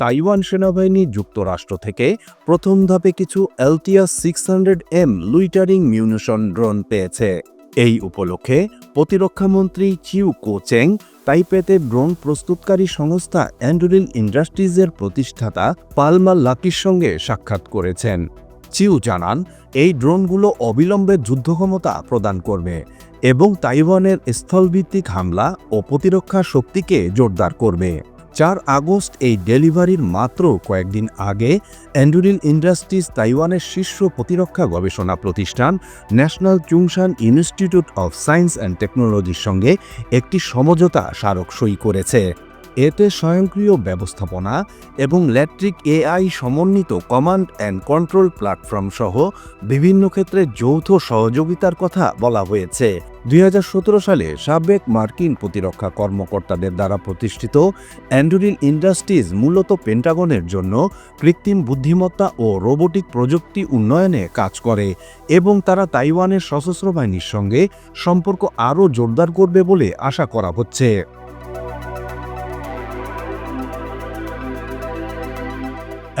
Taiwan সেনাবাহিনী যুক্তরাষ্ট্র থেকে প্রথম ধাপে কিছু LTS six hundred M loitering munition drone পেয়েছে। এই উপলক্ষে প্রতিরক্ষামন্ত্রী চিউ কোচেং তাইপেতে ড্রোন প্রস্তুতকারী সংস্থা অ্যান্ডুরিল ইন্ডাস্ট্রিজের প্রতিষ্ঠাতা পালমা লাকির সঙ্গে সাক্ষাৎ করেছেন। চিউ জানান, এই ড্রোনগুলো অবিলম্বে যুদ্ধক্ষমতা প্রদান করবে এবং তাইওয়ানের স্থলভিত্তিক হামলা ও প্রতিরক্ষা শক্তিকে জোরদার করবে। চার আগস্ট এই ডেলিভারির মাত্র কয়েকদিন আগে অ্যান্ডুরিল ইন্ডাস্ট্রিজ তাইওয়ানের শীর্ষ প্রতিরক্ষা গবেষণা প্রতিষ্ঠান national Chungshan institute of science and টেকনোলজির সঙ্গে একটি সমঝোতা স্মারক সই করেছে। এতে স্বয়ংক্রিয় ব্যবস্থাপনা এবং ল্যাট্রিক এআই সমন্বিত কমান্ড অ্যান্ড কন্ট্রোল প্ল্যাটফর্ম সহ বিভিন্ন ক্ষেত্রে যৌথ সহযোগিতার কথা বলা হয়েছে। দুই হাজার সতেরো সালে সাবেক মার্কিন প্রতিরক্ষা কর্মকর্তাদের দ্বারা প্রতিষ্ঠিত অ্যান্ডুরিল ইন্ডাস্ট্রিজ মূলত পেন্টাগনের জন্য কৃত্রিম বুদ্ধিমত্তা ও রোবোটিক প্রযুক্তি উন্নয়নে কাজ করে এবং তারা তাইওয়ানের সশস্ত্র বাহিনীর সঙ্গে সম্পর্ক আরও জোরদার করবে বলে আশা করা হচ্ছে।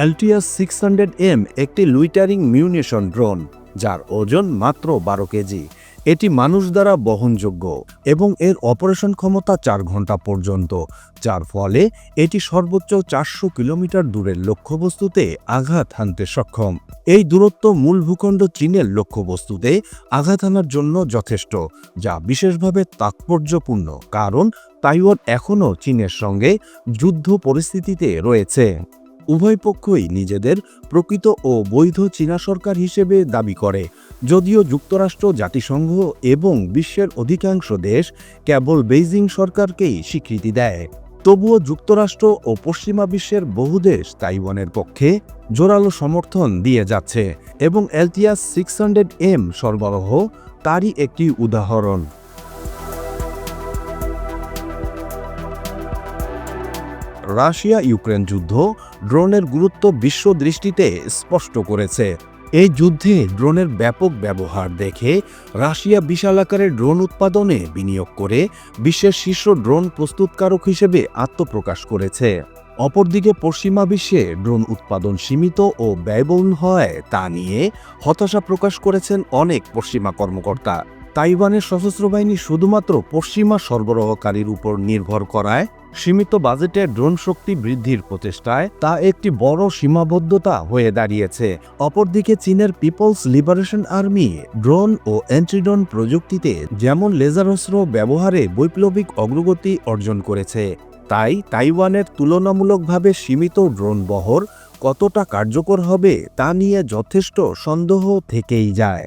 এলটিএস সিক্স হান্ড্রেড এম একটি লুইটারিং মিউনেশন ড্রোন যার ওজন মাত্র বারো কেজি। এটি মানুষ দ্বারা বহনযোগ্য এবং এর অপারেশন ক্ষমতা চার ঘণ্টা পর্যন্ত, যার ফলে এটি সর্বোচ্চ চারশো কিলোমিটার দূরের লক্ষ্যবস্তুতে আঘাত হানতে সক্ষম। এই দূরত্ব মূল ভূখণ্ড চীনের লক্ষ্যবস্তুতে আঘাত হানার জন্য যথেষ্ট, যা বিশেষভাবে তাৎপর্যপূর্ণ, কারণ তাইওয়ান এখনও চীনের সঙ্গে যুদ্ধ পরিস্থিতিতে রয়েছে। উভয় পক্ষই নিজেদের প্রকৃত ও বৈধ চীনা সরকার হিসেবে দাবি করে। যদিও যুক্তরাষ্ট্র, জাতিসংঘ এবং বিশ্বের অধিকাংশ দেশ কেবল বেইজিং সরকারকেই স্বীকৃতি দেয়। তবুও যুক্তরাষ্ট্র ও পশ্চিমা বিশ্বের বহু দেশ তাইওয়ানের পক্ষে জোরালো সমর্থন দিয়ে যাচ্ছে এবং এলটিআস সিক্স হান্ড্রেড এম সরবরাহ তারই একটি উদাহরণ। রাশিয়া ইউক্রেন যুদ্ধ ড্রোনের গুরুত্ব বিশ্ব দৃষ্টিতে স্পষ্ট করেছে। এই যুদ্ধে ড্রোনের ব্যাপক ব্যবহার দেখে রাশিয়া বিশাল আকারের ড্রোন উৎপাদনে বিনিয়োগ করে বিশ্বের শীর্ষ ড্রোন প্রস্তুতকারক হিসেবে আত্মপ্রকাশ করেছে। অপরদিকে পশ্চিমা বিশ্বে ড্রোন উৎপাদন সীমিত ও ব্যয়বহুল হয় তা নিয়ে হতাশা প্রকাশ করেছেন অনেক পশ্চিমা কর্মকর্তা। তাইওয়ানের সশস্ত্র বাহিনী শুধুমাত্র পশ্চিমা সরবরাহকারীর উপর নির্ভর করায় সীমিত বাজেটে ড্রোন শক্তি বৃদ্ধির প্রচেষ্টায় তা একটি বড় সীমাবদ্ধতা হয়ে দাঁড়িয়েছে। অপরদিকে চীনের পিপলস লিবারেশন আর্মি, ড্রোন ও অ্যান্টিড্রোন প্রযুক্তিতে যেমন লেজার অস্ত্র ব্যবহারে বৈপ্লবিক অগ্রগতি অর্জন করেছে, তাই তাইওয়ানের তুলনামূলকভাবে সীমিত ড্রোন বহর কতটা কার্যকর হবে তা নিয়ে যথেষ্ট সন্দেহ থেকেই যায়।